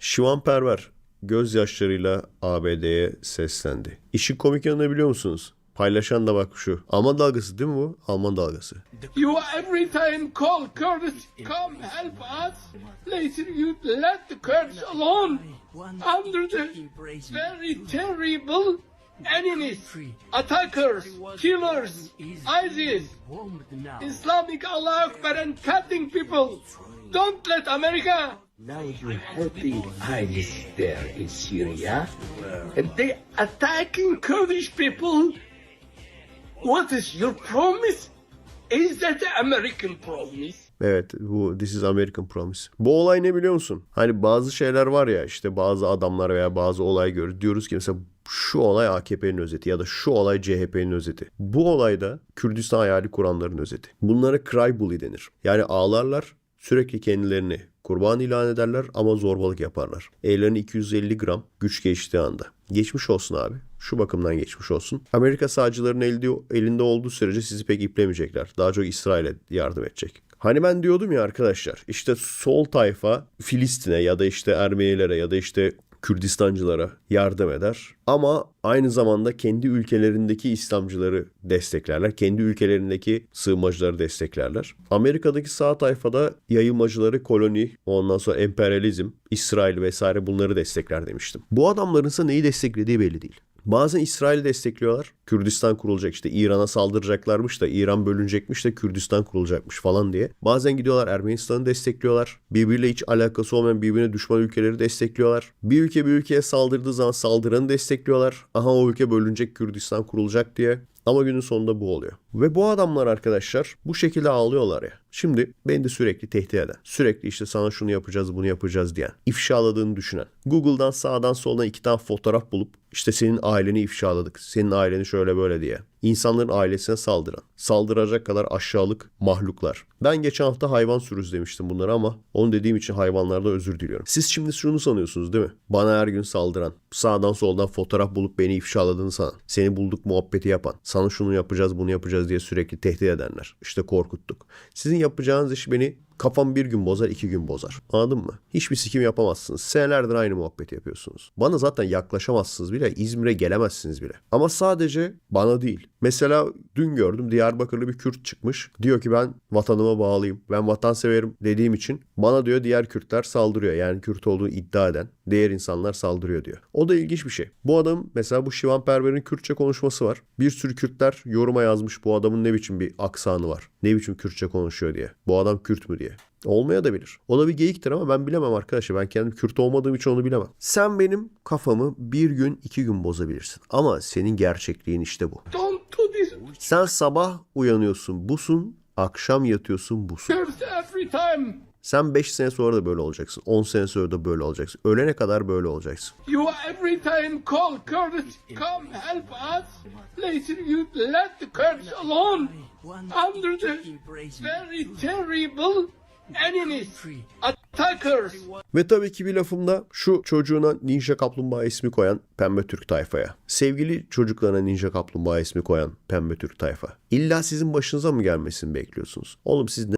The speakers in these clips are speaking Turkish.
Şivan Perver gözyaşlarıyla ABD'ye seslendi. İşin komik yanını biliyor musunuz? Paylaşan da bak şu. Alman dalgası değil mi bu? Alman dalgası. You every time call Kurds, come help us. Later you let the Kurds alone under the very terrible enemies, attackers, killers, ISIS, Islamic Allah Akbar and cutting people. Don't let America Now you're helping ISIS there in Syria, and they attacking Kurdish people. What is your promise? Is that American promise? Evet bu This is American Promise. Bu olay ne biliyor musun? Hani bazı şeyler var ya işte bazı adamlar veya bazı olay görüyoruz. Diyoruz ki mesela şu olay AKP'nin özeti ya da şu olay CHP'nin özeti. Bu olayda Kürdistan hayali kuranların özeti. Bunlara cry bully denir. Yani ağlarlar sürekli kendilerini kurban ilan ederler ama zorbalık yaparlar. Ellerine 250 gram güç geçtiği anda. Geçmiş olsun abi. Şu bakımdan geçmiş olsun. Amerika sağcıların elde, elinde olduğu sürece sizi pek iplemeyecekler. Daha çok İsrail'e yardım edecek. Hani ben diyordum ya arkadaşlar işte sol tayfa Filistin'e ya da işte Ermenilere ya da işte Kürdistancılara yardım eder. Ama aynı zamanda kendi ülkelerindeki İslamcıları desteklerler. Kendi ülkelerindeki sığınmacıları desteklerler. Amerika'daki sağ tayfada yayılmacıları koloni, ondan sonra emperyalizm, İsrail vesaire bunları destekler demiştim. Bu adamların ise neyi desteklediği belli değil. Bazen İsrail'i destekliyorlar. Kürdistan kurulacak işte İran'a saldıracaklarmış da İran bölünecekmiş de Kürdistan kurulacakmış falan diye. Bazen gidiyorlar Ermenistan'ı destekliyorlar. Birbiriyle hiç alakası olmayan birbirine düşman ülkeleri destekliyorlar. Bir ülke bir ülkeye saldırdığı zaman saldıranı destekliyorlar. Aha o ülke bölünecek Kürdistan kurulacak diye. Ama günün sonunda bu oluyor. Ve bu adamlar arkadaşlar bu şekilde ağlıyorlar ya. Şimdi beni de sürekli tehdit eden, sürekli işte sana şunu yapacağız bunu yapacağız diyen, ifşaladığını düşünen, Google'dan sağdan soldan iki tane fotoğraf bulup işte senin aileni ifşaladık, senin aileni şöyle böyle diye. İnsanların ailesine saldıran, saldıracak kadar aşağılık mahluklar. Ben geçen hafta hayvan sürüsü demiştim bunları ama onu dediğim için hayvanlarda özür diliyorum. Siz şimdi şunu sanıyorsunuz değil mi? Bana her gün saldıran, sağdan soldan fotoğraf bulup beni ifşaladığını sanan, seni bulduk muhabbeti yapan, sana şunu yapacağız bunu yapacağız diye sürekli tehdit edenler. İşte korkuttuk. Sizin yapacağınız iş beni Kafam bir gün bozar, iki gün bozar. Anladın mı? Hiçbir sikim yapamazsınız. Senelerdir aynı muhabbeti yapıyorsunuz. Bana zaten yaklaşamazsınız bile. İzmir'e gelemezsiniz bile. Ama sadece bana değil. Mesela dün gördüm Diyarbakırlı bir Kürt çıkmış. Diyor ki ben vatanıma bağlıyım. Ben vatan severim dediğim için bana diyor diğer Kürtler saldırıyor. Yani Kürt olduğunu iddia eden diğer insanlar saldırıyor diyor. O da ilginç bir şey. Bu adam mesela bu Şivan Perver'in Kürtçe konuşması var. Bir sürü Kürtler yoruma yazmış bu adamın ne biçim bir aksanı var. Ne biçim Kürtçe konuşuyor diye. Bu adam Kürt mü diye. Olmaya da bilir. O da bir geyiktir ama ben bilemem arkadaşlar. Ben kendim Kürt olmadığım için onu bilemem. Sen benim kafamı bir gün iki gün bozabilirsin. Ama senin gerçekliğin işte bu. Don't do this. Sen sabah uyanıyorsun busun, akşam yatıyorsun busun. Sen 5 sene sonra da böyle olacaksın. 10 sene sonra da böyle olacaksın. Ölene kadar böyle olacaksın. You every time call Kurds, come help us. Later you let the Kurds alone under the very terrible enemies. Ve tabii ki bir lafımda şu çocuğuna Ninja Kaplumbağa ismi koyan Pembe Türk tayfaya. Sevgili çocuklarına Ninja Kaplumbağa ismi koyan Pembe Türk tayfa. İlla sizin başınıza mı gelmesini bekliyorsunuz? Oğlum siz ne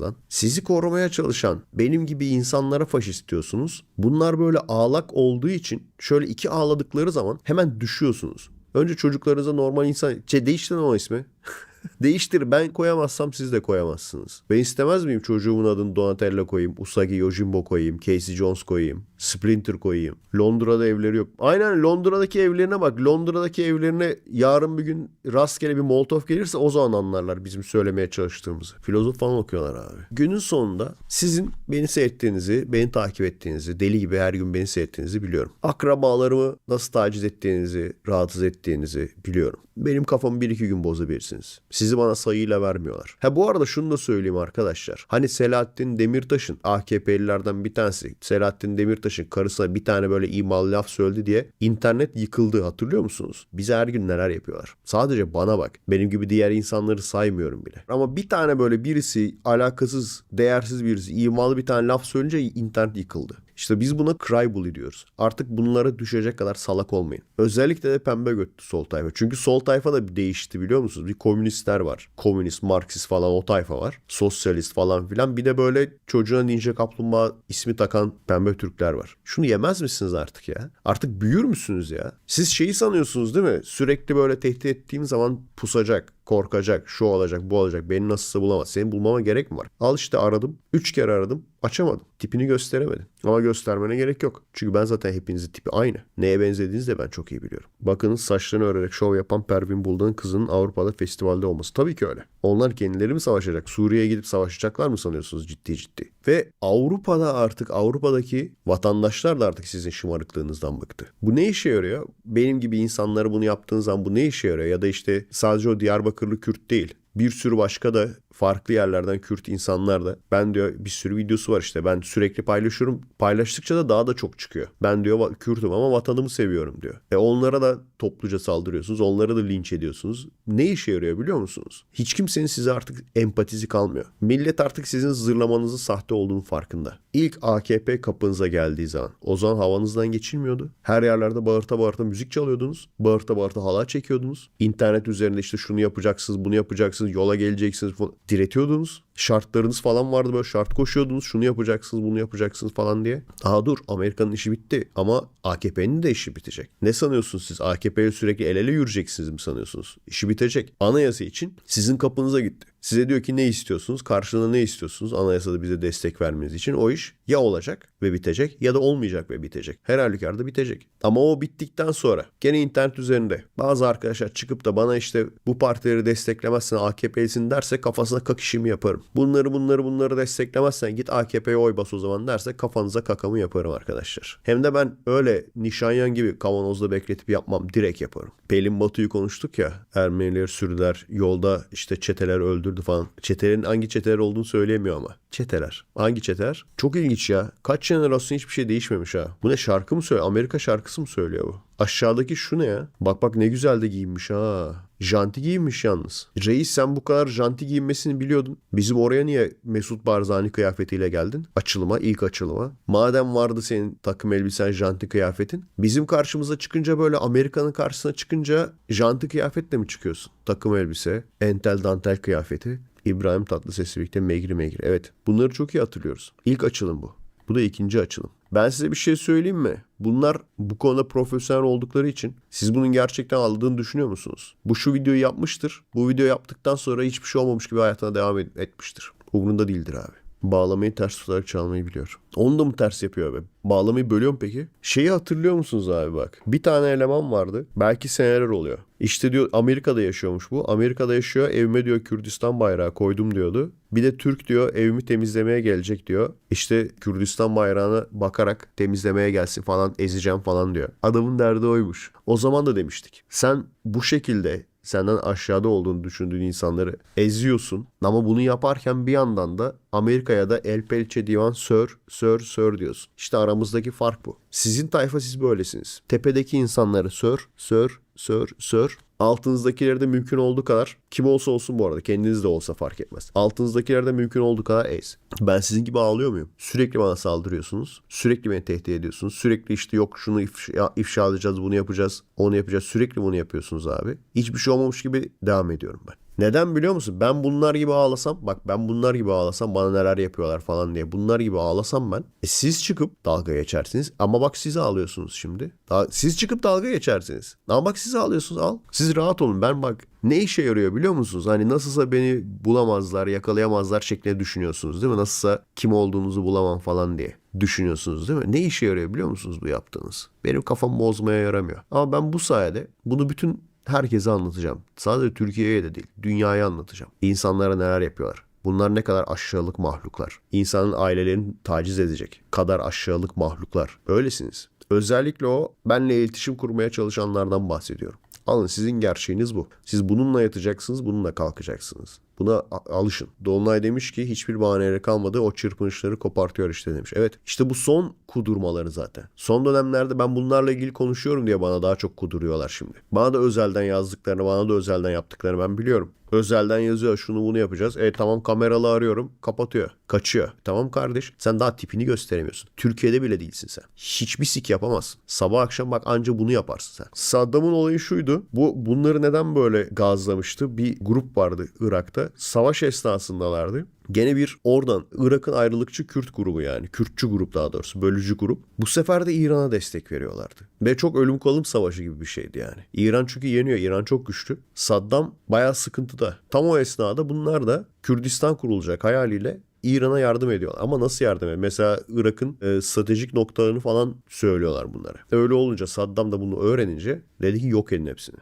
lan? Sizi korumaya çalışan benim gibi insanlara faşist diyorsunuz. Bunlar böyle ağlak olduğu için şöyle iki ağladıkları zaman hemen düşüyorsunuz. Önce çocuklarınıza normal insan... Şey, değiştirin o ismi. Değiştir. Ben koyamazsam siz de koyamazsınız. Ben istemez miyim çocuğumun adını Donatello koyayım, Usagi Yojimbo koyayım, Casey Jones koyayım, Splinter koyayım. Londra'da evleri yok. Aynen Londra'daki evlerine bak. Londra'daki evlerine yarın bir gün rastgele bir Molotov gelirse o zaman anlarlar bizim söylemeye çalıştığımızı. Filozof falan okuyorlar abi. Günün sonunda sizin beni seyrettiğinizi, beni takip ettiğinizi, deli gibi her gün beni seyrettiğinizi biliyorum. Akrabalarımı nasıl taciz ettiğinizi, rahatsız ettiğinizi biliyorum. Benim kafamı bir iki gün bozabilirsiniz. Sizi bana sayıyla vermiyorlar. Ha bu arada şunu da söyleyeyim arkadaşlar. Hani Selahattin Demirtaş'ın AKP'lilerden bir tanesi Selahattin Demirtaş'ın karısına bir tane böyle imalı laf söyledi diye internet yıkıldı hatırlıyor musunuz? Bize her gün neler yapıyorlar. Sadece bana bak. Benim gibi diğer insanları saymıyorum bile. Ama bir tane böyle birisi alakasız, değersiz birisi imalı bir tane laf söyleyince internet yıkıldı. İşte biz buna cry bully diyoruz. Artık bunlara düşecek kadar salak olmayın. Özellikle de pembe götlü sol tayfa. Çünkü sol tayfa da bir değişti biliyor musunuz? Bir komünistler var. Komünist, Marksist falan o tayfa var. Sosyalist falan filan. Bir de böyle çocuğuna ninja kaplumbağa ismi takan pembe Türkler var. Şunu yemez misiniz artık ya? Artık büyür müsünüz ya? Siz şeyi sanıyorsunuz değil mi? Sürekli böyle tehdit ettiğim zaman pusacak korkacak, şu olacak, bu olacak, beni nasılsa bulamaz. Senin bulmama gerek mi var? Al işte aradım, üç kere aradım, açamadım. Tipini gösteremedin. Ama göstermene gerek yok. Çünkü ben zaten hepinizin tipi aynı. Neye benzediğinizi de ben çok iyi biliyorum. Bakın saçlarını örerek şov yapan Pervin Buldan'ın kızının Avrupa'da festivalde olması. Tabii ki öyle. Onlar kendileri mi savaşacak? Suriye'ye gidip savaşacaklar mı sanıyorsunuz ciddi ciddi? Ve Avrupa'da artık Avrupa'daki vatandaşlar da artık sizin şımarıklığınızdan bıktı. Bu ne işe yarıyor? Benim gibi insanlara bunu yaptığınız zaman bu ne işe yarıyor? Ya da işte sadece o Diyarbakırlı Kürt değil. Bir sürü başka da farklı yerlerden Kürt insanlar da ben diyor bir sürü videosu var işte ben sürekli paylaşıyorum paylaştıkça da daha da çok çıkıyor. Ben diyor "va- Kürt'üm ama vatanımı seviyorum diyor. E onlara da topluca saldırıyorsunuz onlara da linç ediyorsunuz. Ne işe yarıyor biliyor musunuz? Hiç kimsenin size artık empatisi kalmıyor. Millet artık sizin zırlamanızın sahte olduğunu farkında. İlk AKP kapınıza geldiği zaman o zaman havanızdan geçilmiyordu. Her yerlerde bağırta bağırta müzik çalıyordunuz. Bağırta bağırta halay çekiyordunuz. İnternet üzerinde işte şunu yapacaksınız bunu yapacaksınız yola geleceksiniz falan diretiyordunuz. Şartlarınız falan vardı böyle şart koşuyordunuz. Şunu yapacaksınız bunu yapacaksınız falan diye. Daha dur Amerika'nın işi bitti ama AKP'nin de işi bitecek. Ne sanıyorsunuz siz? AKP'ye sürekli el ele yürüyeceksiniz mi sanıyorsunuz? İşi bitecek. Anayasa için sizin kapınıza gitti. Size diyor ki ne istiyorsunuz? Karşılığında ne istiyorsunuz? Anayasada bize destek vermeniz için o iş ya olacak ve bitecek ya da olmayacak ve bitecek. Her halükarda bitecek. Ama o bittikten sonra gene internet üzerinde bazı arkadaşlar çıkıp da bana işte bu partileri desteklemezsen AKP'lisin derse kafasına kakişimi yaparım. Bunları bunları bunları desteklemezsen git AKP'ye oy bas o zaman derse kafanıza kakamı yaparım arkadaşlar. Hem de ben öyle Nişanyan gibi kavanozda bekletip yapmam. Direkt yaparım. Pelin Batu'yu konuştuk ya. Ermeniler sürdüler. Yolda işte çeteler öldürdü falan. Çetelerin hangi çeteler olduğunu söyleyemiyor ama. Çeteler. Hangi çeteler? Çok ilginç ya. Kaç jenerasyon hiçbir şey değişmemiş ha. Bu ne şarkı mı söylüyor? Amerika şarkısı mı söylüyor bu? Aşağıdaki şu ne ya? Bak bak ne güzel de giyinmiş ha. Janti giyinmiş yalnız. Reis sen bu kadar janti giyinmesini biliyordun. Bizim oraya niye Mesut Barzani kıyafetiyle geldin? Açılıma, ilk açılıma. Madem vardı senin takım elbisen, janti kıyafetin. Bizim karşımıza çıkınca böyle Amerika'nın karşısına çıkınca janti kıyafetle mi çıkıyorsun? Takım elbise, entel dantel kıyafeti. İbrahim Tatlıses'le birlikte megri megri. Evet bunları çok iyi hatırlıyoruz. İlk açılım bu. Bu da ikinci açılım. Ben size bir şey söyleyeyim mi? Bunlar bu konuda profesyonel oldukları için siz bunun gerçekten aldığını düşünüyor musunuz? Bu şu videoyu yapmıştır. Bu video yaptıktan sonra hiçbir şey olmamış gibi hayatına devam et- etmiştir. Umurunda değildir abi. Bağlamayı ters tutarak çalmayı biliyor. Onu da mı ters yapıyor abi? Bağlamayı bölüyor mu peki? Şeyi hatırlıyor musunuz abi bak? Bir tane eleman vardı. Belki seneler oluyor. İşte diyor Amerika'da yaşıyormuş bu. Amerika'da yaşıyor. Evime diyor Kürdistan bayrağı koydum diyordu. Bir de Türk diyor evimi temizlemeye gelecek diyor. İşte Kürdistan bayrağına bakarak temizlemeye gelsin falan ezeceğim falan diyor. Adamın derdi oymuş. O zaman da demiştik. Sen bu şekilde senden aşağıda olduğunu düşündüğün insanları eziyorsun. Ama bunu yaparken bir yandan da Amerika'ya da El Pelçe Divan Sör, Sör, Sör diyorsun. İşte aramızdaki fark bu. Sizin tayfa siz böylesiniz. Tepedeki insanları Sör, Sör, Sör, Sör. Altınızdakileri de mümkün olduğu kadar kim olsa olsun bu arada kendiniz de olsa fark etmez. Altınızdakileri de mümkün olduğu kadar ez. Ben sizin gibi ağlıyor muyum? Sürekli bana saldırıyorsunuz. Sürekli beni tehdit ediyorsunuz. Sürekli işte yok şunu ifşa, ifşalayacağız bunu yapacağız onu yapacağız. Sürekli bunu yapıyorsunuz abi. Hiçbir şey olmamış gibi devam ediyorum ben. Neden biliyor musun? Ben bunlar gibi ağlasam, bak ben bunlar gibi ağlasam bana neler yapıyorlar falan diye. Bunlar gibi ağlasam ben. E siz çıkıp dalga geçersiniz. Ama bak siz ağlıyorsunuz şimdi. Da- siz çıkıp dalga geçersiniz. Ama bak siz ağlıyorsunuz al. Siz rahat olun. Ben bak ne işe yarıyor biliyor musunuz? Hani nasılsa beni bulamazlar, yakalayamazlar şeklinde düşünüyorsunuz değil mi? Nasılsa kim olduğunuzu bulamam falan diye düşünüyorsunuz değil mi? Ne işe yarıyor biliyor musunuz bu yaptığınız? Benim kafamı bozmaya yaramıyor. Ama ben bu sayede bunu bütün herkese anlatacağım. Sadece Türkiye'ye de değil, dünyaya anlatacağım. İnsanlara neler yapıyorlar. Bunlar ne kadar aşağılık mahluklar. İnsanın ailelerini taciz edecek kadar aşağılık mahluklar. Öylesiniz. Özellikle o benle iletişim kurmaya çalışanlardan bahsediyorum. Alın sizin gerçeğiniz bu. Siz bununla yatacaksınız, bununla kalkacaksınız. Buna alışın. Dolunay demiş ki hiçbir bahaneyle kalmadı o çırpınışları kopartıyor işte demiş. Evet işte bu son kudurmaları zaten. Son dönemlerde ben bunlarla ilgili konuşuyorum diye bana daha çok kuduruyorlar şimdi. Bana da özelden yazdıklarını, bana da özelden yaptıklarını ben biliyorum. Özelden yazıyor şunu bunu yapacağız. E tamam kameralı arıyorum kapatıyor. Kaçıyor. Tamam kardeş sen daha tipini gösteremiyorsun. Türkiye'de bile değilsin sen. Hiçbir sik yapamazsın. Sabah akşam bak anca bunu yaparsın sen. Saddam'ın olayı şuydu. Bu bunları neden böyle gazlamıştı? Bir grup vardı Irak'ta. Savaş esnasındalardı. Gene bir oradan Irak'ın ayrılıkçı Kürt grubu yani. Kürtçü grup daha doğrusu. Bölücü grup. Bu sefer de İran'a destek veriyorlardı. Ve çok ölüm kalım savaşı gibi bir şeydi yani. İran çünkü yeniyor. İran çok güçlü. Saddam bayağı sıkıntıda. Tam o esnada bunlar da Kürdistan kurulacak hayaliyle İran'a yardım ediyorlar. Ama nasıl yardım ediyor? Mesela Irak'ın e, stratejik noktalarını falan söylüyorlar bunlara. Öyle olunca Saddam da bunu öğrenince dedi ki yok edin hepsini.